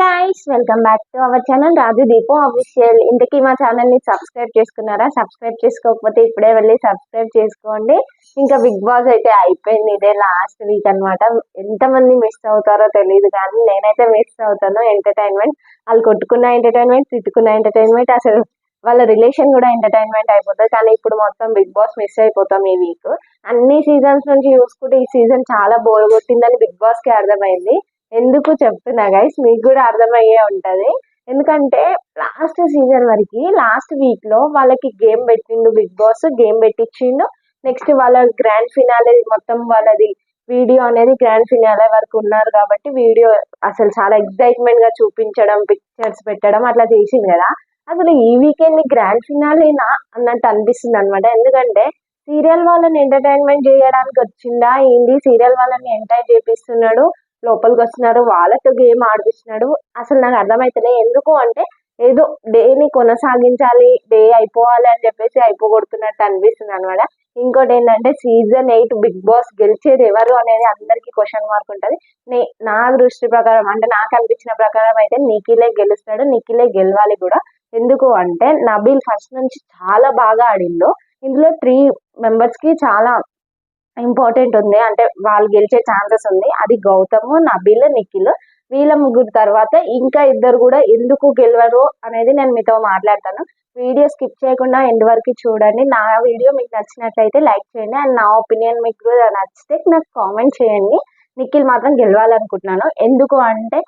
Guys welcome back to our channel Raju Deepam official ఇంతకీ మా ఛానల్ని సబ్స్క్రైబ్ చేసుకున్నారా? సబ్స్క్రైబ్ చేసుకోకపోతే ఇప్పుడే వెళ్ళి సబ్స్క్రైబ్ చేసుకోండి. ఇంకా బిగ్ బాస్ అయితే అయిపోయింది ఇదే లాస్ట్ వీక్ అన్నమాట. ఎంతమంది మిస్ అవుతారో తెలియదు కానీ నేనైతే మిస్ అవుతాను. ఎంటర్టైన్మెంట్ వాళ్ళు కొట్టుకున్న ఎంటర్టైన్మెంట్ తిట్టుకున్న ఎంటర్టైన్మెంట్ అసలు వాళ్ళ రిలేషన్ కూడా ఎంటర్టైన్మెంట్ అయిపోతుంది. కానీ ఇప్పుడు మొత్తం బిగ్ బాస్ మిస్ అయిపోతాం ఈ వీక్ అన్ని సీజన్స్ నుంచి చూసుకుంటే ఈ సీజన్ చాలా బోర్ కొట్టిందని బిగ్ బాస్కి అర్థమైంది. ఎందుకు చెప్తున్నా గైస్ మీకు కూడా అర్థమయ్యే ఉంటది. ఎందుకంటే లాస్ట్ సీజన్ వరకు లాస్ట్ వీక్లో వాళ్ళకి గేమ్ పెట్టిండు బిగ్ బాస్ గేమ్ పెట్టించిండు. నెక్స్ట్ వాళ్ళ గ్రాండ్ ఫినాలే మొత్తం వాళ్ళది వీడియో అనేది గ్రాండ్ ఫినాలే వరకు ఉన్నారు కాబట్టి వీడియో అసలు చాలా ఎక్సైట్మెంట్గా చూపించడం పిక్చర్స్ పెట్టడం అట్లా చేసింది కదా. అసలు ఈ వీకెండ్ గ్రాండ్ ఫినాలేనా అన్నట్టు అనిపిస్తుంది అనమాట ఎందుకంటే సీరియల్ వాళ్ళని ఎంటర్టైన్మెంట్ చేయడానికి వచ్చిందా ఏంటి సీరియల్ వాళ్ళని ఎంటైన్ చేపిస్తున్నాడు. లోపలికి వస్తున్నారు వాళ్ళతో గేమ్ ఆడిపిస్తున్నాడు. అసలు నాకు అర్థమవుతలే ఎందుకు అంటే ఏదో డేని కొనసాగించాలి డే అయిపోవాలి అని చెప్పేసి అయిపోగొడుతున్నట్టు అనిపిస్తుంది అనమాట ఇంకోటి ఏంటంటే సీజన్ ఎయిట్ బిగ్ బాస్ గెలిచేది ఎవరు అనేది అందరికీ క్వశ్చన్ మార్క్ ఉంటుంది. నే నా దృష్టి ప్రకారం అంటే నాకు అనిపించిన ప్రకారం అయితే నిఖిలే గెలుస్తాడు నిఖిలే గెలవాలి కూడా. ఎందుకు అంటే నబీల్ ఫస్ట్ నుంచి చాలా బాగా ఆడిండు. ఇందులో త్రీ మెంబర్స్కి చాలా ఇంపార్టెంట్ ఉంది. అంటే వాళ్ళు గెలిచే ఛాన్సెస్ ఉంది. అది గౌతమ్ నబీల్ నిఖిల్ వీళ్ళ ముగ్గురు తర్వాత ఇంకా ఇద్దరు కూడా ఎందుకు గెలవరు అనేది నేను మీతో మాట్లాడతాను. వీడియో స్కిప్ చేయకుండా ఎండ్ వరకు చూడండి. నా వీడియో మీకు నచ్చినట్లయితే లైక్ చేయండి. అండ్ నా ఒపీనియన్ మీకు నచ్చితే నాకు కామెంట్ చేయండి. నిఖిల్ మాత్రం గెలవాలనుకుంటున్నాను. ఎందుకు అంటే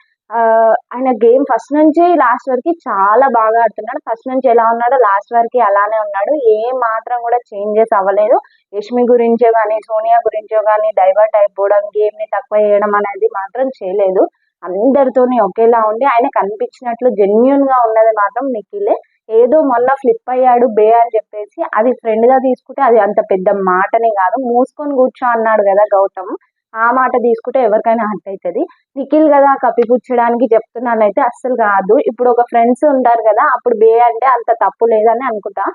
ఆయన గేమ్ ఫస్ట్ నుంచి లాస్ట్ వరకు చాలా బాగా ఆడుతున్నాడు. ఫస్ట్ నుంచి ఎలా ఉన్నాడో లాస్ట్ వరకు అలానే ఉన్నాడు. ఏ మాత్రం కూడా చేంజెస్ అవ్వలేదు. యష్మి గురించో కానీ సోనియా గురించో కానీ డైవర్ట్ అయిపోవడం గేమ్ని తక్కువ చేయడం అనేది మాత్రం చేయలేదు. అందరితోని ఒకేలా ఉండి ఆయన కనిపించినట్లు జెన్యున్గా ఉన్నది మాత్రం నిఖిలే. ఏదో మొన్న ఫ్లిప్ అయ్యాడు బే అని చెప్పేసి అది ఫ్రెండ్గా తీసుకుంటే అది అంత పెద్ద మాటనే కాదు. మూసుకొని కూర్చో అన్నాడు కదా గౌతమ్. ఆ మాట తీసుకుంటే ఎవరికైనా హర్ట్ అవుతుంది. నిఖిల్ కదా కప్పిపుచ్చడానికి చెప్తున్నానైతే అస్సలు కాదు. ఇప్పుడు ఒక ఫ్రెండ్స్ ఉంటారు కదా అప్పుడు బే అంటే అంత తప్పు లేదని అనుకుంటా.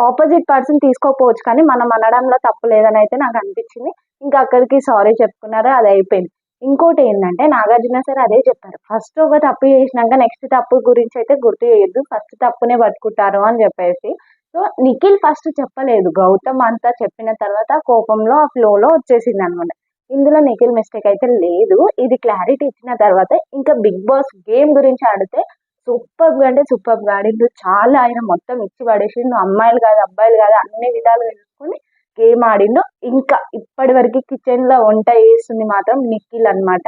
ఆపోజిట్ పర్సన్ తీసుకోకపోవచ్చు కానీ మనం అనడంలో తప్పు లేదని అయితే నాకు అనిపించింది. ఇంకా అక్కడికి సారీ చెప్పుకున్నారు అది అయిపోయింది. ఇంకోటి ఏంటంటే నాగార్జున సార్ అదే చెప్పారు. ఫస్ట్ ఒక తప్పు చేసినాక నెక్స్ట్ తప్పు గురించి అయితే గుర్తు చేయొద్దు. ఫస్ట్ తప్పునే పట్టుకుంటారు అని చెప్పేసి. సో నిఖిల్ ఫస్ట్ చెప్పలేదు. గౌతమ్ అంతా చెప్పిన తర్వాత కోపంలో ఆ ఫ్లోలో వచ్చేసింది అనమాట ఇందులో నిఖిల్ మిస్టేక్ అయితే లేదు. ఇది క్లారిటీ ఇచ్చిన తర్వాత ఇంకా బిగ్ బాస్ గేమ్ గురించి ఆడితే సూపర్గా అంటే సూపర్గా ఆడిండు. చాలా ఆయన మొత్తం ఇచ్చి పడేసిండు. అమ్మాయిలు కాదు అబ్బాయిలు కాదు అన్ని విధాలుగా చూసుకొని గేమ్ ఆడిండు. ఇంకా ఇప్పటి వరకు కిచెన్లో వంట చేస్తుంది మాత్రం నిఖిల్ అనమాట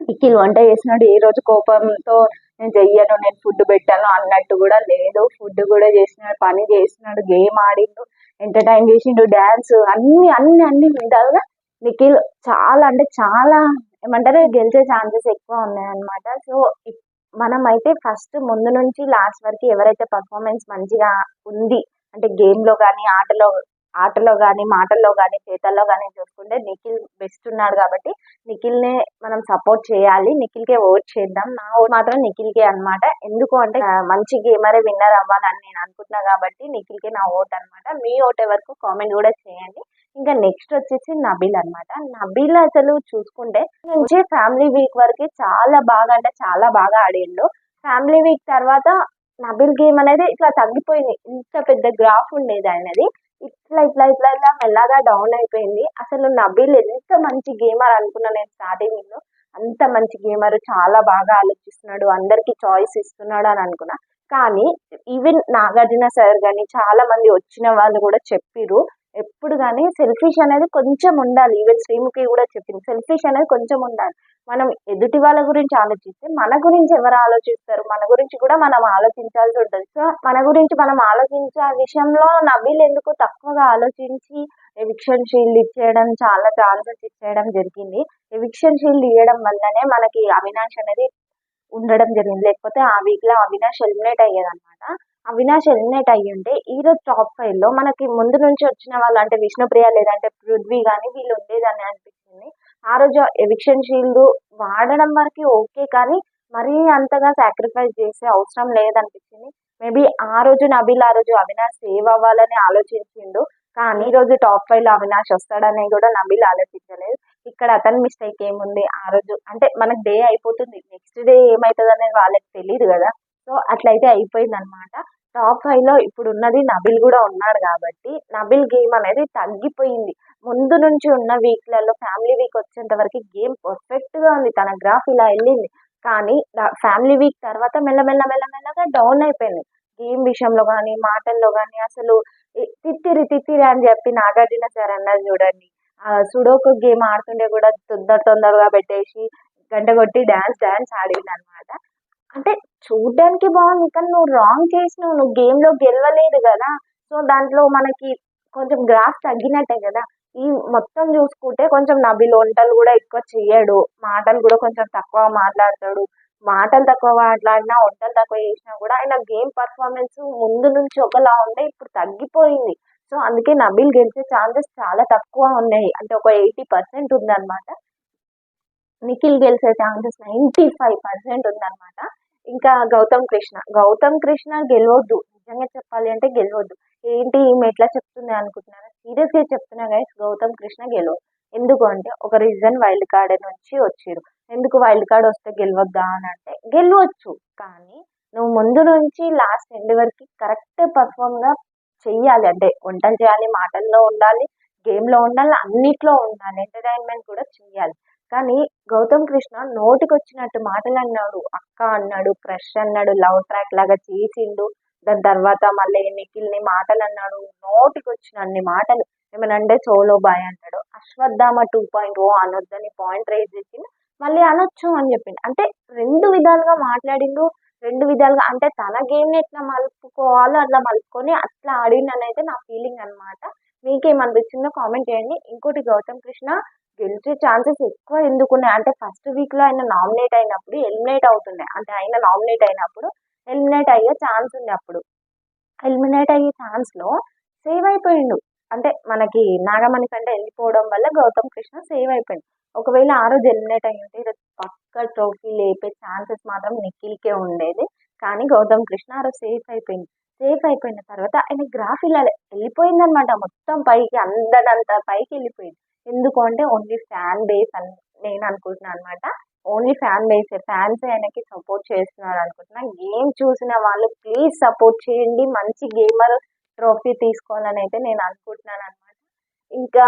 నిఖిల్ వంట చేసినాడు ఏ రోజు కోపంతో నేను చెయ్యను నేను ఫుడ్ పెట్టాను అన్నట్టు కూడా లేదు. ఫుడ్ కూడా చేసినాడు పని చేసినాడు గేమ్ ఆడిండు ఎంటర్టైన్ చేసిండు డాన్స్ అన్ని అన్ని అన్ని విధాలుగా నిఖిల్ చాలా అంటే చాలా ఏమంటారు? గెలిచే ఛాన్సెస్ ఎక్కువ ఉన్నాయన్నమాట. సో మనం అయితే ఫస్ట్ ముందు నుంచి లాస్ట్ వరకు ఎవరైతే పర్ఫార్మెన్స్ మంచిగా ఉంది అంటే గేమ్లో కానీ ఆటలో ఆటలో కానీ మాటల్లో కానీ చేతల్లో కానీ చూసుకుంటే నిఖిల్ బెస్ట్ ఉన్నాడు కాబట్టి నిఖిల్నే మనం సపోర్ట్ చేయాలి. నిఖిల్ కే ఓట్ చేద్దాం. నా ఓట్ మాత్రం నిఖిల్ కే అనమాట ఎందుకు అంటే మంచి గేమరే విన్నర్ అవ్వాలని నేను అనుకుంటున్నా కాబట్టి నిఖిల్ కే నా ఓట్ అనమాట మీ ఓట్ ఎవరికి కామెంట్ కూడా చేయండి. ఇంకా నెక్స్ట్ వచ్చేసి నబీల్ అనమాట నబీల్ అసలు చూసుకుంటే నుంచి ఫ్యామిలీ వీక్ వరకు చాలా బాగా అంటే చాలా బాగా ఆడిండు. ఫ్యామిలీ వీక్ తర్వాత నబీల్ గేమ్ అనేది ఇట్లా తగ్గిపోయింది. ఇంత పెద్ద గ్రాఫ్ ఉండేది ఆయనది. ఇట్లా ఇట్లా ఇట్లా ఇట్లా మెల్లగా డౌన్ అయిపోయింది. అసలు నబీల్ ఎంత మంచి గేమర్ అనుకున్నా నేను స్టార్టింగ్లో. అంత మంచి గేమర్ చాలా బాగా ఆలోచిస్తున్నాడు. అందరికి చాయిస్ ఇస్తున్నాడు అని అనుకున్నా. కానీ ఈవెన్ నాగార్జున సార్ కానీ చాలా మంది వచ్చిన వాళ్ళు కూడా చెప్పిరు ఎప్పుడు కానీ సెల్ఫిష్ అనేది కొంచెం ఉండాలి. ఈవెన్ శ్రీముఖి కూడా చెప్పింది సెల్ఫిష్ అనేది కొంచెం ఉండాలి. మనం ఎదుటి వాళ్ళ గురించి ఆలోచిస్తే మన గురించి ఎవరు ఆలోచిస్తారు? మన గురించి కూడా మనం ఆలోచించాల్సి ఉంటుంది. సో మన గురించి మనం ఆలోచించే విషయంలో నవీలు ఎందుకు తక్కువగా ఆలోచించి ఎవిక్షన్ షీల్డ్ ఇచ్చేయడం చాలా ఛాన్సెస్ ఇచ్చేయడం జరిగింది. ఎవిక్షన్ షీల్డ్ ఇవ్వడం వల్లనే మనకి అవినాష్ అనేది ఉండడం జరిగింది. లేకపోతే ఆ వీక్లో అవినాష్ ఎలిమినేట్ అయ్యేది అనమాట అవినాష్ ఎలిమినేట్ అయ్యి ఉంటే ఈ రోజు టాప్ ఫైవ్లో మనకి ముందు నుంచి వచ్చిన వాళ్ళు అంటే విష్ణుప్రియ లేదంటే పృథ్వీ కానీ వీళ్ళు ఉండేదని అనిపించింది. ఆ రోజు ఎవిక్షన్ షీల్డ్ వాడడం వరకు ఓకే కానీ మరీ అంతగా సాక్రిఫైస్ చేసే అవసరం లేదనిపించింది. మేబీ ఆ రోజు నబీల్ ఆ రోజు అవినాష్ సేవ్ అవ్వాలని ఆలోచించిండు కానీ ఈ రోజు టాప్ ఫైవ్లో అవినాష్ వస్తాడని కూడా నబిల్ ఆలోచించలేదు. ఇక్కడ అతని మిస్టేక్ ఏముంది ఆ రోజు? అంటే మనకు డే అయిపోతుంది. నెక్స్ట్ డే ఏమవుతుంది అనేది వాళ్ళకి తెలియదు కదా. సో అట్లయితే అయిపోయింది అనమాట టాప్ ఫైవ్లో ఇప్పుడు ఉన్నది నబిల్ కూడా ఉన్నాడు కాబట్టి నబిల్ గేమ్ అనేది తగ్గిపోయింది. ముందు నుంచి ఉన్న వీక్లలో ఫ్యామిలీ వీక్ వచ్చేంత వరకు గేమ్ పర్ఫెక్ట్గా ఉంది. తన గ్రాఫ్ ఇలా వెళ్ళింది. కానీ ఫ్యామిలీ వీక్ తర్వాత మెల్లమెల్ల మెల్లమెల్లగా డౌన్ అయిపోయింది. గేమ్ విషయంలో కానీ మాటల్లో కానీ అసలు తిత్తిరి తిత్తిరి అని చెప్పి నాగార్జున సార్ అన్నది చూడండి. ఆ సుడోకు గేమ్ ఆడుతుండే కూడా తొందర తొందరగా పెట్టేసి గంట కొట్టి డాన్స్ డాన్స్ ఆడింది అనమాట అంటే చూడ్డానికి బాగుంది కానీ నువ్వు రాంగ్ చేసినావు నువ్వు గేమ్లో గెలవలేదు కదా. సో దాంట్లో మనకి కొంచెం గ్రాఫ్ తగ్గినట్టే కదా. ఈ మొత్తం చూసుకుంటే కొంచెం నబిల్ వంటలు కూడా ఎక్కువ చేయడు మాటలు కూడా కొంచెం తక్కువ మాట్లాడతాడు. మాటలు తక్కువ మాట్లాడినా వంటలు తక్కువ చేసినా కూడా ఆయన గేమ్ పర్ఫార్మెన్స్ ముందు నుంచి ఒకలా ఉండే ఇప్పుడు తగ్గిపోయింది. సో అందుకే నబిల్ గెలిచే ఛాన్సెస్ చాలా తక్కువ ఉన్నాయి. అంటే ఒక ఎయిటీ పర్సెంట్ ఉందన్నమాట. నిఖిల్ గెలిచే ఛాన్సెస్ నైంటీ ఫైవ్ పర్సెంట్ ఉందన్నమాట. ఇంకా గౌతమ్ కృష్ణ. గౌతమ్ కృష్ణ గెలవద్దు. నిజంగా చెప్పాలి అంటే గెలవద్దు. ఏంటి ఈమె ఎట్లా చెప్తుంది అనుకుంటున్నారా? సీరియస్గా చెప్తున్నా గైస్ గౌతమ్ కృష్ణ గెలవద్దు ఎందుకు అంటే ఒక రీజన్ వైల్డ్ కార్డ్ నుంచి వచ్చారు ఎందుకు వైల్డ్ కార్డ్ వస్తే గెలవద్దా అని అంటే గెలవచ్చు. కానీ నువ్వు ముందు నుంచి లాస్ట్ ఎండ్ వరకు కరెక్ట్ పర్ఫామ్గా చెయ్యాలి. అంటే వంటలు చేయాలి మాటల్లో ఉండాలి గేమ్లో ఉండాలి అన్నిట్లో ఉండాలి. ఎంటర్టైన్మెంట్ కూడా చెయ్యాలి. కానీ గౌతమ్ కృష్ణ నోటికొచ్చినట్టు మాటలు అన్నాడు అక్క అన్నాడు క్రష్ అన్నాడు లవ్ ట్రాక్ లాగా చేసిండు. దాని తర్వాత మళ్ళీ నిఖిల్ని మాటలు అన్నాడు నోటికొచ్చిన అన్ని మాటలు. ఏమైనా అంటే సోలో బాయ్ అంటాడు. అశ్వత్థామ టూ పాయింట్ ఓ అనొద్దని పాయింట్ రైజ్ చేసిండు. మళ్ళీ అనొచ్చు అని చెప్పిండు. అంటే రెండు విధాలుగా మాట్లాడిండు. రెండు విధాలుగా అంటే తన గేమ్ని ఎట్లా మలుపుకోవాలో అట్లా మలుపుకొని అట్లా ఆడిండు అయితే నా ఫీలింగ్ అనమాట మీకేమనిపించిందో కామెంట్ చేయండి. ఇంకోటి గౌతమ్ కృష్ణ గెలిచే ఛాన్సెస్ ఎక్కువ ఎందుకు ఉన్నాయి అంటే ఫస్ట్ వీక్లో ఆయన నామినేట్ అయినప్పుడు ఎలిమినేట్ అవుతుండే. అంటే ఆయన నామినేట్ అయినప్పుడు ఎలిమినేట్ అయ్యే ఛాన్స్ ఉంది అప్పుడు. ఎలిమినేట్ అయ్యే ఛాన్స్లో సేవ్ అయిపోయిండు. అంటే మనకి నాగమణి కంటే వెళ్ళిపోవడం వల్ల గౌతమ్ కృష్ణ సేవ్ అయిపోయింది ఒకవేళ ఆ రోజు ఎలిమినేట్ అయ్యి ఉంటే ఈరోజు పక్క ట్రోఫీ లేపే ఛాన్సెస్ మాత్రం నిఖిల్కే ఉండేది. కానీ గౌతమ్ కృష్ణ ఆ రోజు సేఫ్ అయిపోయింది సేఫ్ అయిపోయిన తర్వాత ఆయన గ్రాఫ్ ఇలా వెళ్ళిపోయింది అనమాట మొత్తం పైకి అందడంత పైకి వెళ్ళిపోయింది. ఎందుకు అంటే ఓన్లీ ఫ్యాన్ బేస్ అని నేను అనుకుంటున్నాను అనమాట. ఓన్లీ ఫ్యాన్ బేస్ ఫ్యాన్స్ ఆయనకి సపోర్ట్ చేస్తున్నారు అనుకుంటున్నా. గేమ్ చూసిన వాళ్ళు ప్లీజ్ సపోర్ట్ చేయండి. మంచి గేమర్ ట్రోఫీ తీసుకోవాలని అయితే నేను అనుకుంటున్నాను అనమాట. ఇంకా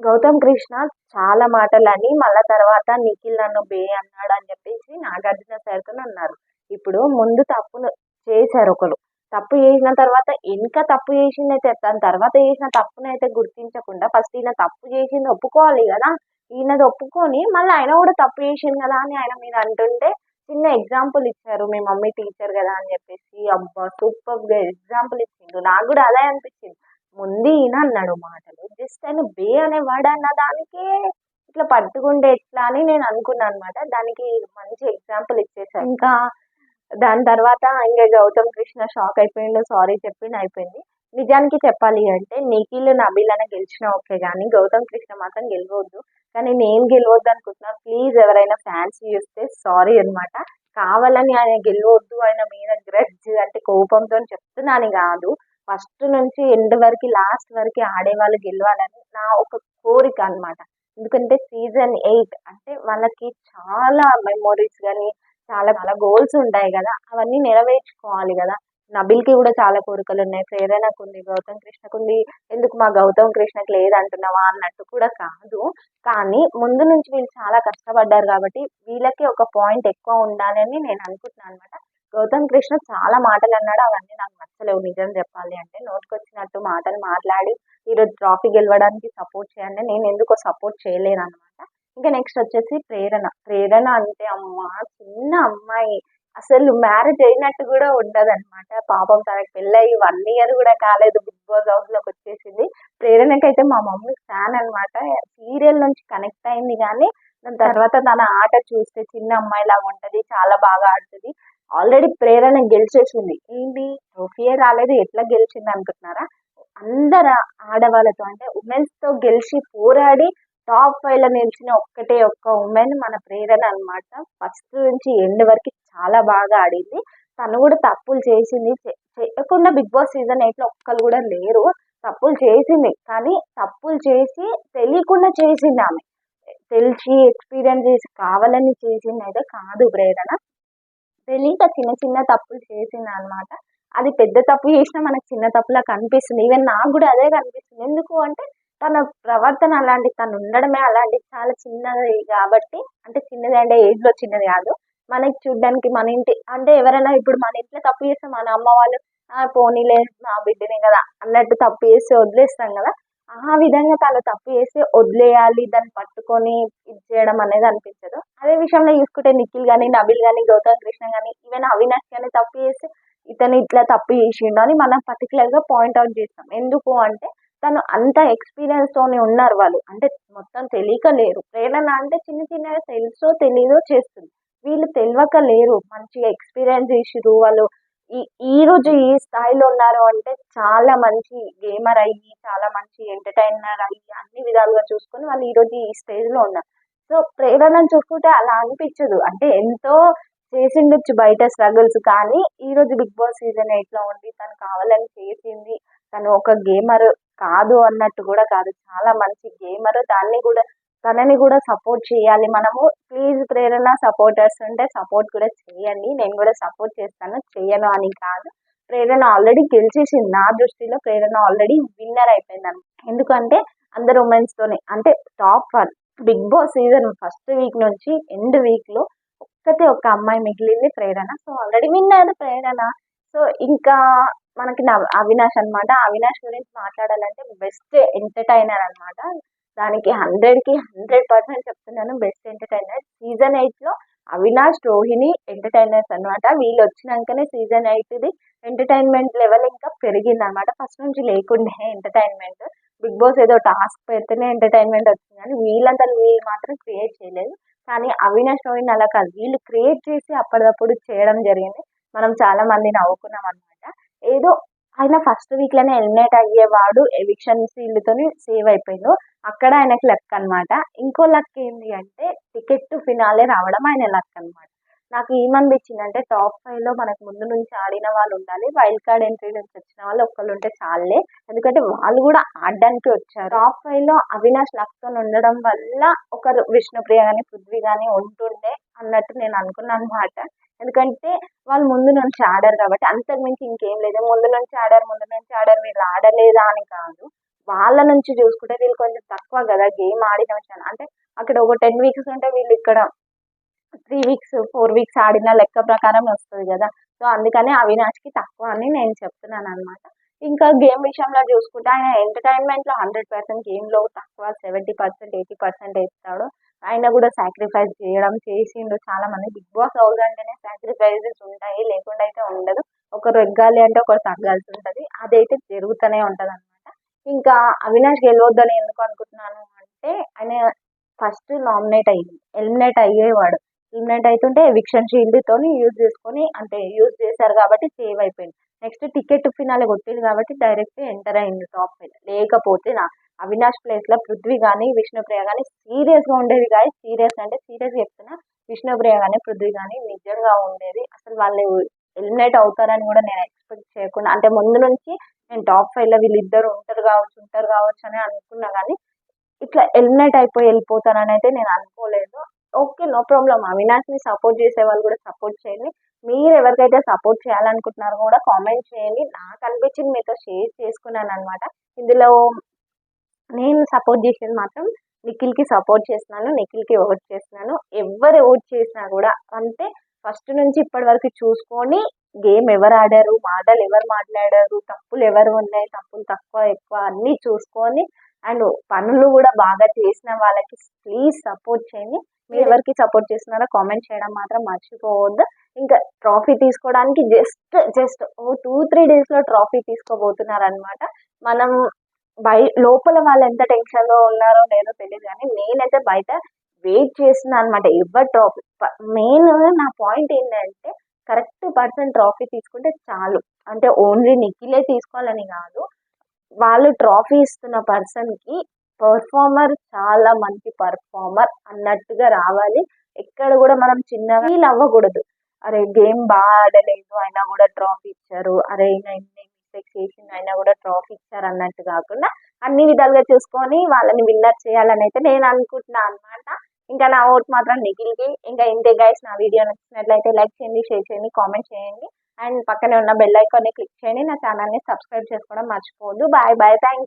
గౌతమ్ కృష్ణ చాలా మాటలని మళ్ళా తర్వాత నిఖిల్ నన్ను బే అన్నాడు అని చెప్పేసి నాగార్జున సార్తో అన్నారు. ఇప్పుడు ముందు తప్పును చేశారు ఒకరు. తప్పు చేసిన తర్వాత ఇంకా తప్పు చేసింది అయితే దాని తర్వాత చేసిన తప్పునైతే గుర్తించకుండా ఫస్ట్ ఈయన తప్పు చేసింది ఒప్పుకోవాలి కదా? ఈయనది ఒప్పుకొని మళ్ళీ ఆయన కూడా తప్పు చేసింది కదా అని ఆయన మీరు అంటుంటే చిన్న ఎగ్జాంపుల్ ఇచ్చారు మీ మమ్మీ టీచర్ కదా అని చెప్పేసి. అబ్బా సూపర్గా ఎగ్జాంపుల్ ఇచ్చిండు. నాకు కూడా అదే అనిపించింది. ముందు ఈయన అన్నాడు మాటలు. జస్ట్ ఆయన బే అనే వర్డ్ అన్న దానికే ఇట్లా పట్టుకుంటే ఎట్లా? అని నేను అనుకున్నాను అనమాట దానికి మంచి ఎగ్జాంపుల్ ఇచ్చేసాను ఇంకా దాని తర్వాత ఇంకా గౌతమ్ కృష్ణ షాక్ అయిపోయిండు సారీ చెప్పిండు అయిపోయింది. నిజానికి చెప్పాలి అంటే నిఖిల్ నబీల్ అనే గెలిచిన ఓకే కానీ గౌతమ్ కృష్ణ మాత్రం గెలవద్దు. కానీ నేను గెలవద్దు అనుకుంటున్నా. ప్లీజ్ ఎవరైనా ఫ్యాన్స్ చూస్తే సారీ అనమాట కావాలని ఆయన గెలవద్దు ఆయన మీద గ్రడ్జ్ అంటే కోపంతో చెప్తున్నాను కాదు. ఫస్ట్ నుంచి ఎండ్ వరకు లాస్ట్ వరకు ఆడేవాళ్ళు గెలవాలని నా ఒక కోరిక అనమాట ఎందుకంటే సీజన్ ఎయిట్ అంటే వాళ్ళకి చాలా మెమోరీస్ కానీ చాలా చాలా గోల్స్ ఉంటాయి కదా. అవన్నీ నెరవేర్చుకోవాలి కదా. నబిల్కి కూడా చాలా కోరికలు ఉన్నాయి. ప్రేరణకు ఉంది గౌతమ్ కృష్ణకు ఉంది ఎందుకు మా గౌతమ్ కృష్ణకు లేదంటున్నావా అన్నట్టు కూడా కాదు. కానీ ముందు నుంచి వీళ్ళు చాలా కష్టపడ్డారు కాబట్టి వీళ్ళకి ఒక పాయింట్ ఎక్కువ ఉండాలని నేను అనుకుంటున్నాను అనమాట గౌతమ్ కృష్ణ చాలా మాటలు అన్నాడు. అవన్నీ నాకు నచ్చలేవు. నిజం చెప్పాలి అంటే నోటికి వచ్చినట్టు మాటలు మాట్లాడి ఈరోజు ట్రాఫీ గెలవడానికి సపోర్ట్ చేయండి. నేను ఎందుకో సపోర్ట్ చేయలేను అనమాట ఇంకా నెక్స్ట్ వచ్చేసి ప్రేరణ. ప్రేరణ అంటే అమ్మ చిన్న అమ్మాయి. అసలు మ్యారేజ్ అయినట్టు కూడా ఉండదు అనమాట పాపం తనకి పెళ్ళయి వన్ ఇయర్ కూడా కాలేదు బిగ్ బాస్ హౌస్లోకి వచ్చేసింది. ప్రేరణకైతే మా మమ్మీ ఫ్యాన్ అనమాట సీరియల్ నుంచి కనెక్ట్ అయింది కానీ దాని తర్వాత తన ఆట చూస్తే చిన్న అమ్మాయి లాగా ఉంటది చాలా బాగా ఆడుతుంది. ఆల్రెడీ ప్రేరణ గెలిచేసింది. ఏంటి ట్రోఫీయే రాలేదు ఎట్లా గెలిచింది అనుకుంటున్నారా? అందరు ఆడవాళ్ళతో అంటే ఉమెన్స్తో గెలిచి పోరాడి టాప్ ఫైవ్లో నిలిచిన ఒక్కటే ఒక్క ఉమెన్ మన ప్రేరణ అనమాట ఫస్ట్ నుంచి ఎండ్ వరకు చాలా బాగా ఆడింది. తను కూడా తప్పులు చేసింది. చే- చేయకుండా బిగ్ బాస్ సీజన్ ఎయిట్లో ఒక్కరు కూడా లేరు. తప్పులు చేసింది. కానీ తప్పులు చేసి తెలియకుండా చేసింది ఆమె. తెలిసి ఎక్స్పీరియన్స్ చేసి కావాలని చేసింది అయితే కాదు ప్రేరణ. తెలియక చిన్న చిన్న తప్పులు చేసింది అనమాట అది పెద్ద తప్పు చేసినా మనకు చిన్న తప్పులా కనిపిస్తుంది. ఈవెన్ నాకు కూడా అదే కనిపిస్తుంది. ఎందుకు అంటే తన ప్రవర్తన అలాంటి తను ఉండడమే అలాంటి చాలా చిన్నది కాబట్టి అంటే చిన్నది అంటే ఏజ్లో చిన్నది కాదు. మనకి చూడ్డానికి మన ఇంటి అంటే ఎవరైనా ఇప్పుడు మన ఇంట్లో తప్పు చేస్తే మన అమ్మ వాళ్ళు "ఆ, పోనీలే నా బిడ్డనే కదా అన్నట్టు తప్పు చేస్తే వదిలేస్తాం కదా. ఆ విధంగా తను తప్పు చేస్తే వదిలేయాలి దాన్ని పట్టుకొని ఇది చేయడం అనేది అనిపించదు. అదే విషయంలో చూసుకుంటే నిఖిల్ కానీ నబిల్ కానీ గౌతమ్ కృష్ణ కానీ ఈవెన్ అవినాష్ కానీ తప్పు చేస్తే ఇతను ఇట్లా తప్పు చేసిండు అని మనం పర్టికులర్గా పాయింట్అవుట్ చేస్తాం. ఎందుకు అంటే తను అంత ఎక్స్పీరియన్స్ తోనే ఉన్నారు వాళ్ళు. అంటే మొత్తం తెలియక లేరు. ప్రేరణ అంటే చిన్న చిన్నగా తెలుసో తెలీదో చేస్తుంది. వీళ్ళు తెలియక లేరు. మంచిగా ఎక్స్పీరియన్స్ చేసిరు వాళ్ళు ఈ ఈ రోజు ఈ స్థాయిలో ఉన్నారు అంటే చాలా మంచి గేమర్ అయ్యి చాలా మంచి ఎంటర్టైనర్ అయ్యి అన్ని విధాలుగా చూసుకొని వాళ్ళు ఈ రోజు ఈ స్టేజ్లో ఉన్నారు. సో ప్రేరణను చూసుకుంటే అలా అనిపించదు. అంటే ఎంతో చేసిండొచ్చు బయట స్ట్రగుల్స్ కానీ ఈ రోజు బిగ్ బాస్ సీజన్ ఎట్లా ఉండి తను కావాలని చేసింది. తను ఒక గేమర్ కాదు అన్నట్టు కూడా కాదు. చాలా మంచి గేమర్. దాన్ని కూడా తనని కూడా సపోర్ట్ చేయాలి. మనము ప్లీజ్ ప్రేరణ సపోర్టర్స్ ఉంటే సపోర్ట్ కూడా చేయండి. నేను కూడా సపోర్ట్ చేస్తాను. చేయను అని కాదు. ప్రేరణ ఆల్రెడీ గెలిచేసింది. నా దృష్టిలో ప్రేరణ ఆల్రెడీ విన్నర్ అయిపోయిందని ఎందుకంటే అందరు ఉమెన్స్ తోనే. అంటే top one Bigg Boss season first week నుంచి ఎండ్ వీక్లో ఒక్కతే ఒక అమ్మాయి మిగిలింది Prerana. So already winner Prerana. So ఇంకా మనకి అవినాష్ అనమాట అవినాష్ గురించి మాట్లాడాలంటే బెస్ట్ ఎంటర్టైనర్ అనమాట దానికి హండ్రెడ్కి హండ్రెడ్ పర్సెంట్ చెప్తున్నాను బెస్ట్ ఎంటర్టైనర్ సీజన్ ఎయిట్లో అవినాష్ రోహిణి ఎంటర్టైనర్స్ అన్నమాట. వీళ్ళు వచ్చినాకనే సీజన్ ఎయిట్ ది ఎంటర్టైన్మెంట్ లెవెల్ ఇంకా పెరిగింది అనమాట ఫస్ట్ నుంచి లేకుండే ఎంటర్టైన్మెంట్ బిగ్ బాస్ ఏదో టాస్క్ పెడితేనే ఎంటర్టైన్మెంట్ వచ్చింది కానీ వీళ్ళంతా వీళ్ళు మాత్రం క్రియేట్ చేయలేదు. కానీ అవినాష్ రోహిణి అలా కాదు. వీళ్ళు క్రియేట్ చేసి అప్పటిదప్పుడు చేయడం జరిగింది. మనం చాలా మంది నవ్వుకున్నాం అనమాట ఏదో ఆయన ఫస్ట్ వీక్లోనే ఎలిమినేట్ అయ్యేవాడు ఎవిక్షన్ ఫీల్డ్ తోని సేవ్ అయిపోయిండు. అక్కడ ఆయనకి లక్ అనమాట ఇంకో లక్ ఏంటి అంటే టికెట్ టు ఫినాలే రావడం ఆయన లక్ అన్నమాట. నాకు ఏమనిపించింది అంటే టాప్ ఫైవ్లో మనకు ముందు నుంచి ఆడిన వాళ్ళు ఉండాలి. వైల్డ్ కార్డ్ ఎంట్రీ నుంచి వచ్చిన వాళ్ళు ఒక్కళ్ళు ఉంటే చాలే. ఎందుకంటే వాళ్ళు కూడా ఆడడానికి వచ్చారు. టాప్ ఫైవ్లో అవినాష్ లక్తో ఉండడం వల్ల ఒకరు విష్ణుప్రియ గాని పృథ్వీ గాని ఉంటుండే అన్నట్టు నేను అనుకున్నాను అనమాట ఎందుకంటే వాళ్ళు ముందు నుంచి ఆడారు కాబట్టి అంతకుమించి ఇంకేం లేదు. ముందు నుంచి ఆడారు ముందు నుంచి ఆడారు వీళ్ళు ఆడలేదా అని కాదు. వాళ్ళ నుంచి చూసుకుంటే వీళ్ళు కొంచెం తక్కువ కదా గేమ్ ఆడిన విషయం అంటే అక్కడ ఒక టెన్ వీక్స్ ఉంటే వీళ్ళు ఇక్కడ త్రీ వీక్స్ ఫోర్ వీక్స్ ఆడిన లెక్క ప్రకారం వస్తుంది కదా. సో అందుకని అవినాష్కి తక్కువ అని నేను చెప్తున్నాను అనమాట ఇంకా గేమ్ విషయంలో చూసుకుంటే ఆయన ఎంటర్టైన్మెంట్లో హండ్రెడ్ పర్సెంట్ గేమ్లో తక్కువ సెవెంటీ పర్సెంట్ ఎయిటీ పర్సెంట్ ఇస్తాడు ఆయన కూడా సాక్రిఫైస్ చేయడం చేసిండు. చాలా మంది బిగ్ బాస్ హౌస్ అంటేనే సాక్రిఫైజెస్ ఉంటాయి లేకుండా అయితే ఉండదు. ఒకరు ఎగ్గాలి అంటే ఒకరు తగ్గాల్సి ఉంటుంది. అదైతే జరుగుతూనే ఉంటుంది అనమాట ఇంకా అవినాష్ గెలవద్దని ఎందుకు అనుకుంటున్నాను అంటే ఆయన ఫస్ట్ నామినేట్ అయ్యింది ఎలిమినేట్ అయ్యేవాడు. ఎలిమినేట్ అవుతుంటే ఎవిక్షన్ షీల్డ్ తోని యూజ్ చేసుకొని అంటే యూజ్ చేశారు కాబట్టి సేవ్ అయిపోయింది. నెక్స్ట్ టికెట్ ఫినాలే కొట్టింది కాబట్టి డైరెక్ట్ ఎంటర్ అయింది టాప్ ఫైన్ లేకపోతే నా అవినాష్ ప్లేస్లో పృథ్వీ కానీ విష్ణుప్రియ కానీ సీరియస్గా ఉండేది కానీ సీరియస్ అంటే సీరియస్ చెప్తున్నా. విష్ణుప్రియ కానీ పృథ్వీ కానీ నిజంగా ఉండేది అసలు వాళ్ళు ఎలిమినేట్ అవుతారని కూడా నేను ఎక్స్పెక్ట్ చేయకుండా అంటే ముందు నుంచి నేను టాప్ ఫైవ్లో వీళ్ళిద్దరు ఉంటారు కావచ్చు ఉంటారు కావచ్చు అని అనుకున్నా కానీ ఇట్లా ఎలిమినేట్ అయిపోయి వెళ్ళిపోతానని అయితే నేను అనుకోలేదు. ఓకే నో ప్రాబ్లం అవినాష్ని సపోర్ట్ చేసే వాళ్ళు కూడా సపోర్ట్ చేయండి. మీరు ఎవరికైతే సపోర్ట్ చేయాలనుకుంటున్నారో కూడా కామెంట్ చేయండి. నాకు అనిపించింది మీతో షేర్ చేసుకున్నాను అనమాట ఇందులో నేను సపోర్ట్ చేసేది మాత్రం నిఖిల్కి సపోర్ట్ చేస్తున్నాను నిఖిల్కి ఓట్ చేస్తున్నాను. ఎవరు ఓట్ చేసినా కూడా అంటే ఫస్ట్ నుంచి ఇప్పటి వరకు చూసుకొని గేమ్ ఎవరు ఆడారు మాటలు ఎవరు మాట్లాడారు తప్పులు ఎవరు ఉన్నాయి తప్పులు తక్కువ ఎక్కువ అన్నీ చూసుకొని అండ్ పనులు కూడా బాగా చేసిన వాళ్ళకి ప్లీజ్ సపోర్ట్ చేయండి. మీరు ఎవరికి సపోర్ట్ చేస్తున్నారో కామెంట్ చేయడం మాత్రం మర్చిపోవద్దు. ఇంకా ట్రాఫీ తీసుకోవడానికి జస్ట్ జస్ట్ ఓ టూ త్రీ డేస్లో ట్రాఫీ తీసుకోబోతున్నారు అనమాట మనం బయ లోపల వాళ్ళు ఎంత టెన్షన్లో ఉన్నారో లేదో తెలియదు కానీ నేనైతే బయట వెయిట్ చేస్తున్నా అనమాట ఎవరు ట్రాఫీ మెయిన్ నా పాయింట్ ఏంటంటే కరెక్ట్ పర్సన్ ట్రాఫీ తీసుకుంటే చాలు. అంటే ఓన్లీ నిఖిలే తీసుకోవాలని కాదు. వాళ్ళు ట్రోఫీ ఇస్తున్న పర్సన్కి పర్ఫార్మర్ చాలా మంచి పర్ఫార్మర్ అన్నట్టుగా రావాలి. ఎక్కడ కూడా మనం చిన్న ఫీల్ అవ్వకూడదు. అరే గేమ్ బాగా ఆడలేదు అయినా కూడా ట్రోఫీ ఇచ్చారు. అరే ఇన్ని ఎన్ని మిస్టేక్స్ అయినా కూడా ట్రోఫీ ఇచ్చారు అన్నట్టు కాకుండా అన్ని విధాలుగా చూసుకొని వాళ్ళని విన్నర్ చేయాలని అయితే నేను అనుకుంటున్నా అనమాట ఇంకా నా ఓట్ మాత్రం నిఖిల్కి. ఇంకా ఇంతే గైస్ నా వీడియో నచ్చినట్లయితే లైక్ చేయండి షేర్ చేయండి కామెంట్ చేయండి. అండ్ పక్కనే ఉన్న బెల్ ఐకాన్ని క్లిక్ చేయండి. నా ఛానల్ని సబ్స్క్రైబ్ చేసుకోవడం మర్చిపోవద్దు. Bye bye thanks